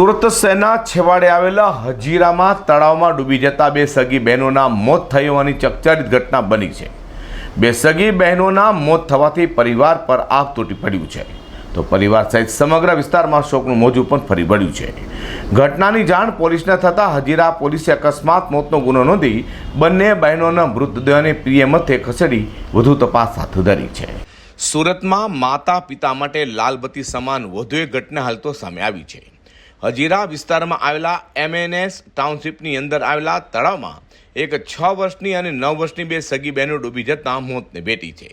સુરત સેના છેવાડે આવેલા હજીરામાં તળાવમાં ડૂબી જતા બે સગી બહેનોના મોત થઈ હોવાની ચકચારિત ઘટના બની છે. બે સગી બહેનોના મોત થવાથી પરિવાર પર આગ તૂટી પડ્યું છે. તો પરિવાર સહિત સમગ્ર વિસ્તારમાં શોકનું મોજું પણ ફરી વળ્યું છે. ઘટનાની જાણ પોલીસને થતાં હજીરા પોલીસે અકસ્માત મોતનો ગુનો નોંધી બંને બહેનોના મૃતદેહને પ્રિય મથે ખસેડી વધુ તપાસ હાથ ધરી છે. સુરતમાં માતા પિતા માટે લાલબત્તી સમાન વધુ એક ઘટના હાલ તો સામે આવી છે. હજીરા વિસ્તારમાં આવેલા એમએનએસ ટાઉનશીપની અંદર આવેલા તળાવમાં એક છ વર્ષની અને નવ વર્ષની બે સગી બહેનો ડૂબી જતા મોતને ભેટી છે.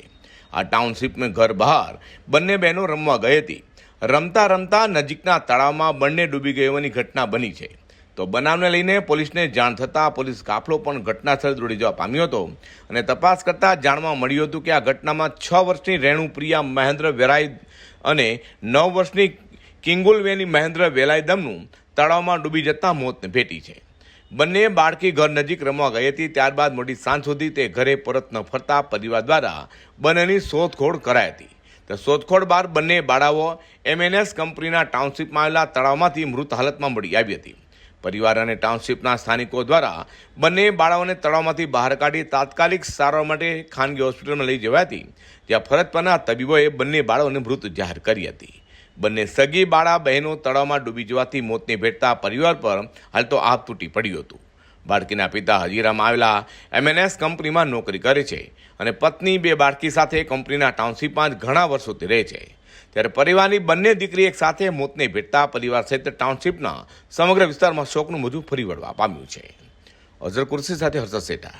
આ ટાઉનશીપમાં ઘર બહાર બંને બહેનો રમવા ગઈ હતી. રમતા રમતા નજીકના તળાવમાં બંને ડૂબી ગયોની ઘટના બની છે. તો બનાવને લઈને પોલીસને જાણ થતાં પોલીસ કાફલો પણ ઘટનાસ્થળે દોડી જવા પામ્યો હતો અને તપાસ કરતાં જાણવા મળ્યું હતું કે આ ઘટનામાં છ વર્ષની રેણુ પ્રિયા મહેન્દ્ર વેરાઈ અને નવ વર્ષની કિંગુલવેની મહેન્દ્ર વેલાયદમનું તળાવમાં ડૂબી જતા મોતને ભેટી છે. બંને બાળકી ઘર નજીક રમવા ગઈ હતી, ત્યારબાદ મોટી સાંજ સુધી તે ઘરે પરત ન ફરતા પરિવાર દ્વારા બંનેની શોધખોળ કરાઈ હતી. તો શોધખોળ બાદ બંને બાળાઓ એમએનએસ કંપનીના ટાઉનશીપમાં આવેલા તળાવમાંથી મૃત હાલતમાં મળી આવી હતી. પરિવાર અને ટાઉનશીપના સ્થાનિકો દ્વારા બંને બાળાઓને તળાવમાંથી બહાર કાઢી તાત્કાલિક સારવાર માટે ખાનગી હોસ્પિટલમાં લઈ જવાઈ હતી, જ્યાં ફરજ પરના તબીબોએ બંને બાળાઓને મૃત જાહેર કરી હતી. બંને સગી બાળા બહેનો તળાવમાં ડૂબી જવાથી મોતને ભેટતા પરિવાર પર હાલ તો આગ તૂટી પડ્યું હતું. બાળકીના પિતા હજીરામાં આવેલા એમએનએસ કંપનીમાં નોકરી કરે છે અને પત્ની બે બાળકી સાથે કંપનીના ટાઉનશીપમાં જ ઘણા વર્ષોથી રહે છે. ત્યારે પરિવારની બંને દીકરી એક સાથે મોતને ભેટતા પરિવાર સહિત ટાઉનશીપના સમગ્ર વિસ્તારમાં શોકનું મોજું ફરી વળવા પામ્યું છે. અઝર કુર્સી સાથે હર્ષદ સેઠા